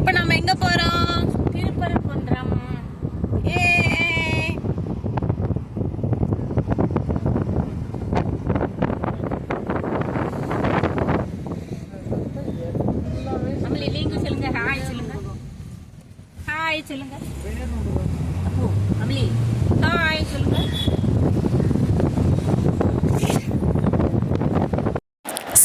இப்போ நம்ம எங்க போறோம்? திருப்பரங்குன்றம். ஏ. சொல்லுங்க. ஹாய் சொல்லுங்க ஹாய் சொல்லுங்க அப்போ அமலி ஹாய் சொல்லுங்க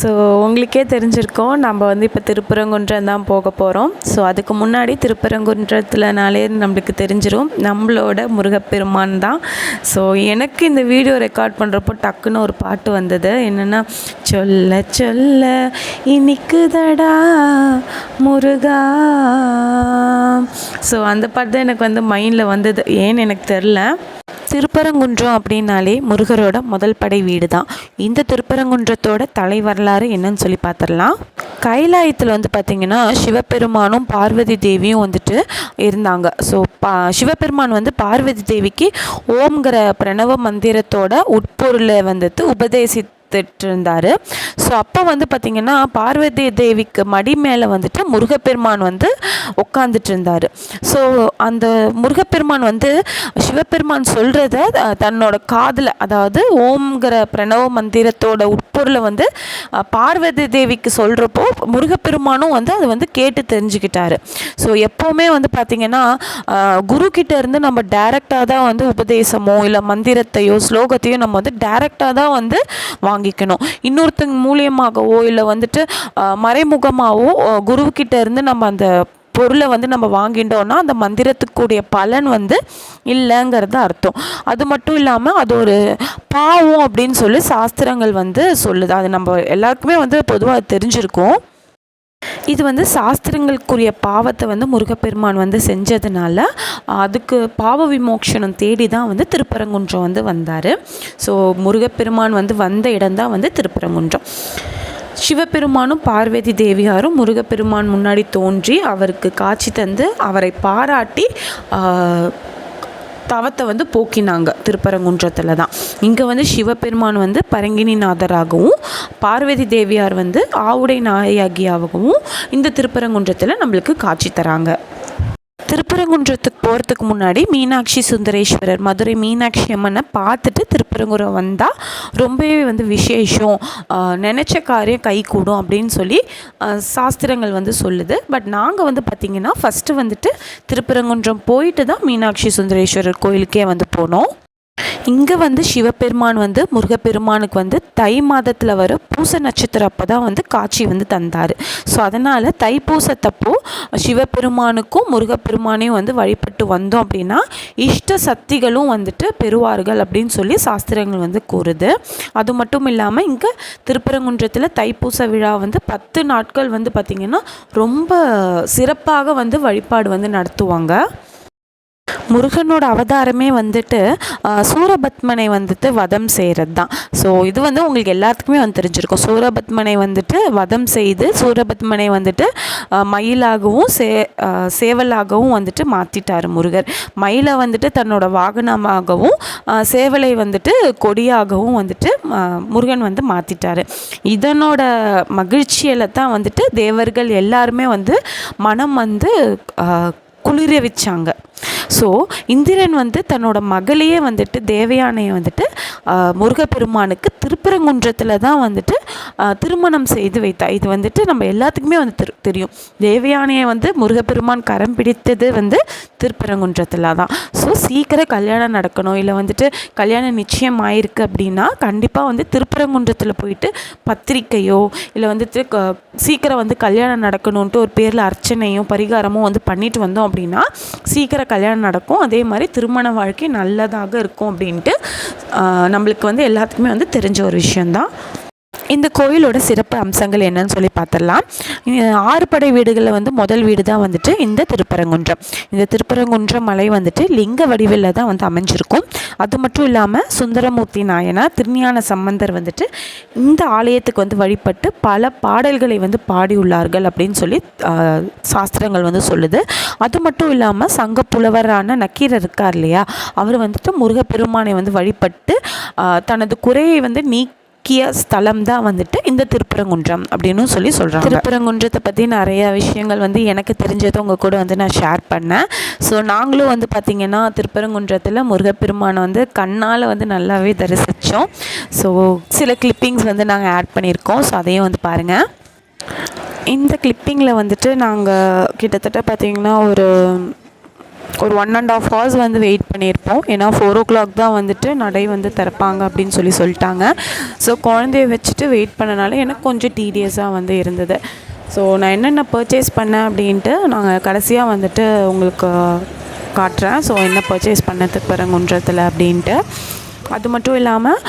ஸோ உங்களுக்கே தெரிஞ்சிருக்கோம் நம்ம வந்து இப்போ திருப்பரங்குன்றம் தான் போக போகிறோம் ஸோ அதுக்கு முன்னாடி திருப்பரங்குன்றத்துலனாலே நம்மளுக்கு தெரிஞ்சிடும் நம்மளோட முருகப்பெருமான் தான். ஸோ எனக்கு இந்த வீடியோ ரெக்கார்ட் பண்ணுறப்போ டக்குன்னு ஒரு பாட்டு வந்தது. என்னென்னா சொல்ல சொல்ல இனிக்குதடா முருகா. ஸோ அந்த பாட்டு தான் எனக்கு வந்து மைண்டில் வந்தது. ஏன்னு எனக்கு தெரில. திருப்பரங்குன்றம் அப்படின்னாலே முருகரோட முதல் படை வீடு தான் இந்த திருப்பரங்குன்றத்தோட தலை வரலாறு என்னன்னு சொல்லி பார்த்துடலாம் கைலாயத்தில் வந்து பார்த்திங்கன்னா சிவபெருமானும் பார்வதி தேவியும் வந்துட்டு இருந்தாங்க. ஸோ பா சிவபெருமான் வந்து பார்வதி தேவிக்கு ஓம்ங்கிற பிரணவ மந்திரத்தோட உட்பொருளை வந்துட்டு உபதேசி இருந்தார் ஸோ அப்போ வந்து பார்த்திங்கன்னா பார்வதி தேவிக்கு மடி மேலே வந்துட்டு முருகப்பெருமான் வந்து உட்காந்துட்டு இருந்தார் ஸோ அந்த முருகப்பெருமான் வந்து சிவபெருமான் சொல்கிறத தன்னோட காதில் அதாவது ஓம்ங்கிற பிரணவ மந்திரத்தோட உட்பொருளை வந்து பார்வதி தேவிக்கு சொல்கிறப்போ முருகப்பெருமானும் வந்து அதை வந்து கேட்டு தெரிஞ்சுக்கிட்டாரு. ஸோ எப்போவுமே வந்து பார்த்திங்கன்னா குருக்கிட்ட இருந்து நம்ம டைரெக்டாக தான் வந்து உபதேசமோ இல்லை மந்திரத்தையோ ஸ்லோகத்தையோ நம்ம வந்து டைரெக்டாக தான் வந்து வாங்கிக்கணும். இன்னொருத்தங்க மூலியமாகவோ இல்லை வந்துட்டு மறைமுகமாகவோ குருவுக்கிட்ட இருந்து நம்ம அந்த பொருளை வந்து நம்ம வாங்கிட்டோம்னா அந்த மந்திரத்துக்குரிய பலன் வந்து இல்லைங்கிறது அர்த்தம். அது மட்டும் இல்லாமல் அது ஒரு பாவம் அப்படின்னு சொல்லி சாஸ்திரங்கள் வந்து சொல்லுது. அது நம்ம எல்லாருக்குமே வந்து பொதுவாக தெரிஞ்சிருக்கும். இது வந்து சாஸ்திரங்களுக்குரிய பாவத்தை வந்து முருகப்பெருமான் வந்து செஞ்சதுனால அதுக்கு பாவ விமோக்ஷனம் தேடி தான் வந்து திருப்பரங்குன்றம் வந்து வந்தார். ஸோ முருகப்பெருமான் வந்து வந்த இடம்தான் வந்து திருப்பரங்குன்றம். சிவபெருமானும் பார்வதி தேவியாரும் முருகப்பெருமான் முன்னாடி தோன்றி அவருக்கு காட்சி தந்து அவரை பாராட்டி தவத்தை வந்து போக்கினாங்க திருப்பரங்குன்றத்தில் தான். இங்கே வந்து சிவபெருமான் வந்து பரங்கினிநாதராகவும் பார்வதி தேவியார் வந்து ஆவுடை நாயகியாகவும் இந்த திருப்பரங்குன்றத்தில் நம்மளுக்கு காட்சி தராங்க. திருப்பரங்குன்றத்துக்கு போகிறதுக்கு முன்னாடி மீனாட்சி சுந்தரேஸ்வரர் மதுரை மீனாட்சி அம்மனை பார்த்துட்டு திருப்பரங்குரம் வந்தால் ரொம்பவே வந்து விசேஷம். நினச்ச காரியம் கை கூடும் அப்படின்னு சொல்லி சாஸ்திரங்கள் வந்து சொல்லுது. பட் நாங்கள் வந்து பார்த்திங்கன்னா ஃபஸ்ட்டு வந்துட்டு திருப்பரங்குன்றம் போயிட்டு தான் மீனாட்சி சுந்தரேஸ்வரர் கோயிலுக்கே வந்து போனோம். இங்கே வந்து சிவபெருமான் வந்து முருகப்பெருமானுக்கு வந்து தை மாதத்தில் வர பூச நட்சத்திரம் அப்போ தான் வந்து காட்சி வந்து தந்தார். ஸோ அதனால் தைப்பூசத்தப்போ சிவபெருமானுக்கும் முருகப்பெருமானையும் வந்து வழிபட்டு வந்தோம் அப்படின்னா இஷ்ட சக்திகளும் வந்துட்டு பெறுவார்கள் அப்படின்னு சொல்லி சாஸ்திரங்கள் வந்து கூறுது. அது மட்டும் இல்லாமல் இங்கே திருப்பரங்குன்றத்தில் தைப்பூச விழா வந்து பத்து நாட்கள் வந்து பார்த்திங்கன்னா ரொம்ப சிறப்பாக வந்து வழிபாடு வந்து நடத்துவாங்க. முருகனோட அவதாரமே வந்துட்டு சூரபத்மனை வந்துட்டு வதம் செய்கிறது தான் ஸோ இது வந்து உங்களுக்கு எல்லாத்துக்குமே வந்து தெரிஞ்சிருக்கும். சூரபத்மனை வந்துட்டு வதம் செய்து சூரபத்மனை வந்துட்டு மயிலாகவும் சே சேவலாகவும் வந்துட்டு மாற்றிட்டார் முருகர். மயிலை வந்துட்டு தன்னோட வாகனமாகவும் சேவலை வந்துட்டு கொடியாகவும் வந்துட்டு முருகன் வந்து மாற்றிட்டார் இதனோட மகிழ்ச்சியில் தான் வந்துட்டு தேவர்கள் எல்லாருமே வந்து மனம் வந்து குளிர வச்சாங்க ஸோ இந்திரன் வந்து தன்னோட மகளையே வந்துட்டு தேவயானையை வந்துட்டு முருகப்பெருமானுக்கு திருப்பரங்குன்றத்தில் தான் வந்துட்டு திருமணம் செய்து வைத்தா இது வந்துட்டு நம்ம எல்லாத்துக்குமே வந்து தெரியும். தேவயானையை வந்து முருகப்பெருமான் கரம் பிடித்தது வந்து திருப்பரங்குன்றத்தில் தான் ஸோ சீக்கிரம் கல்யாணம் நடக்கணும் இல்லை வந்துட்டு கல்யாணம் நிச்சயம் ஆயிருக்கு அப்படின்னா கண்டிப்பாக வந்து திருப்பரங்குன்றத்தில் போயிட்டு பத்திரிக்கையோ இல்லை வந்துட்டு க- சீக்கிரம் வந்து கல்யாணம் நடக்கணுன்ட்டு ஒரு பேரில் அர்ச்சனையும் பரிகாரமும் வந்து பண்ணிட்டு வந்தோம் அப்படின்னா சீக்கிரம் கல்யாணம் நடக்கும். அதே மாதிரி திருமண வாழ்க்கை நல்லதாக இருக்கும் அப்படின்ட்டு நம்மளுக்கு வந்து எல்லாத்துக்குமே வந்து தெரிஞ்ச ஒரு விஷயந்தான் இந்த கோயிலோட சிறப்பு அம்சங்கள் என்னன்னு சொல்லி பார்த்துடலாம். ஆறுபடை ஆறு படை வீடுகளில் வந்து முதல் வீடு தான் வந்துட்டு இந்த திருப்பரங்குன்றம். இந்த திருப்பரங்குன்றம் மலை வந்துட்டு லிங்க வடிவில் தான் வந்து அமைஞ்சிருக்கும். அது மட்டும் இல்லாமல் சுந்தரமூர்த்தி நாயனார் திருஞான சம்பந்தர் வந்துட்டு இந்த ஆலயத்துக்கு வந்து வழிபட்டு பல பாடல்களை வந்து பாடியுள்ளார்கள் அப்படின்னு சொல்லி சாஸ்திரங்கள் வந்து சொல்லுது. அது மட்டும் இல்லாமல் சங்க புலவரான நக்கீரர் இருக்கார் இல்லையா? அவர் வந்துட்டு முருகப்பெருமானை வந்து வழிபட்டு தனது குறையை வந்து நீ முக்கிய ஸ்தலம் தான் வந்துட்டு இந்த திருப்பரங்குன்றம் அப்படின்னு சொல்லி சொல்கிறாங்க திருப்பரங்குன்றத்தை பற்றி நிறைய விஷயங்கள் வந்து எனக்கு தெரிஞ்சதை உங்கள் கூட வந்து நான் ஷேர் பண்ணேன். ஸோ நாங்களும் வந்து பார்த்திங்கன்னா திருப்பரங்குன்றத்தில் முருகப்பெருமானை வந்து கண்ணால் வந்து நல்லாவே தரிசித்தோம் ஸோ சில கிளிப்பிங்ஸ் வந்து நாங்கள் ஆட் பண்ணியிருக்கோம். ஸோ அதையும் வந்து பாருங்கள் இந்த கிளிப்பிங்கில் வந்துட்டு நாங்கள் கிட்டத்தட்ட பார்த்திங்கன்னா ஒரு ஒரு ஒன் அண்ட் ஆஃப் ஹவர்ஸ் வந்து வெயிட் பண்ணியிருப்போம். ஏன்னா ஃபோர் ஓ கிளாக் தான் வந்துட்டு நடை வந்து திறப்பாங்க அப்படின்னு சொல்லி சொல்லிட்டாங்க. ஸோ குழந்தைய வச்சுட்டு வெயிட் பண்ணனால எனக்கு கொஞ்சம் டீடியஸாக வந்து இருந்தது. ஸோ நான் என்னென்ன பர்ச்சேஸ் பண்ணேன் அப்படின்ட்டு நாங்கள் கடைசியாக வந்துட்டு உங்களுக்கு காட்டுறேன். ஸோ என்ன பர்ச்சேஸ் பண்ணதுக்கு பரங்குன்றத்தில் அப்படின்ட்டு. அது மட்டும் இல்லாமல்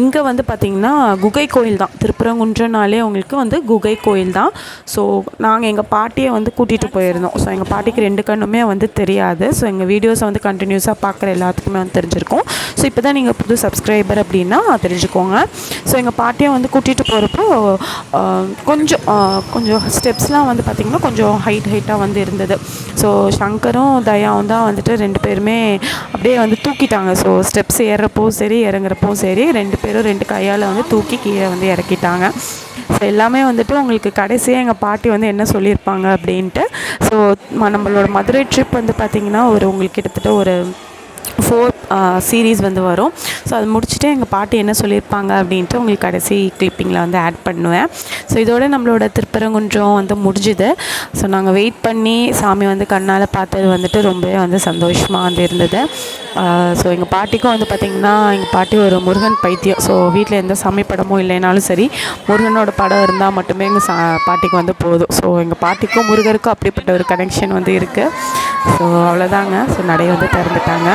இங்கே வந்து பார்த்திங்கன்னா குகை கோயில் தான். திருப்பரங்குன்றனாலே உங்களுக்கு வந்து குகை கோயில் தான். ஸோ நாங்கள் எங்கள் பாட்டியை வந்து கூட்டிகிட்டு போயிருந்தோம். ஸோ எங்கள் பாட்டிக்கு ரெண்டு கண்ணுமே வந்து தெரியாது. ஸோ எங்கள் வீடியோஸை வந்து கண்டினியூஸாக பார்க்குற எல்லாத்துக்குமே வந்து தெரிஞ்சிருக்கும். ஸோ இப்போ தான் நீங்கள் புது சப்ஸ்கிரைபர் அப்படின்னா தெரிஞ்சுக்கோங்க. ஸோ எங்கள் பாட்டியை வந்து கூட்டிகிட்டு போகிறப்போ கொஞ்சம் கொஞ்சம் ஸ்டெப்ஸ்லாம் வந்து பார்த்திங்கன்னா கொஞ்சம் ஹைட் ஹைட்டாக வந்து இருந்தது. ஸோ சங்கரும் தயாவும் தான் வந்துட்டு ரெண்டு பேருமே அப்படியே வந்து தூக்கிட்டாங்க. ஸோ ஸ்டெப்ஸ் ஏறுறப்போ சரி இறங்குறப்பவும் சரி ரெண்டு பேரும் ரெண்டு கையால் வந்து தூக்கி கீழே வந்து இறக்கிட்டாங்க. ஸோ எல்லாமே வந்துட்டு உங்களுக்கு கடைசியாக எங்கள் பாட்டி வந்து என்ன சொல்லியிருப்பாங்க அப்படின்ட்டு ஸோ நம்மளோட மதுரை ட்ரிப் வந்து பார்த்திங்கன்னா ஒரு உங்களுக்கு கிட்டத்தட்ட ஒரு ஃபோர் சீரீஸ் uh, வந்து வரும். ஸோ அது முடிச்சுட்டு எங்கள் பாட்டி என்ன சொல்லியிருப்பாங்க அப்படின்ட்டு உங்களுக்கு கடைசி கிளிப்பிங்கில் வந்து ஆட் பண்ணுவேன். ஸோ இதோட நம்மளோட திருப்பரங்குன்றம் வந்து முடிஞ்சுது. ஸோ நாங்கள் வெயிட் பண்ணி சாமி வந்து கண்ணால் பார்த்தது வந்துட்டு ரொம்பவே வந்து சந்தோஷமாக வந்து இருந்தது. Uh, ஸோ எங்கள் பாட்டிக்கும் வந்து பார்த்திங்கன்னா எங்கள் பாட்டி ஒரு முருகன் பைத்தியம். ஸோ வீட்டில் எந்த சாமி படமும் இல்லைனாலும் சரி முருகனோட படம் இருந்தால் மட்டுமே எங்கள் சா பாட்டிக்கு வந்து போதும். ஸோ எங்கள் பாட்டிக்கும் முருகருக்கும் அப்படிப்பட்ட ஒரு கனெக்ஷன் வந்து இருக்குது ஸோ அவ்வளோதாங்க ஸோ நடை வந்து திறந்துட்டாங்க.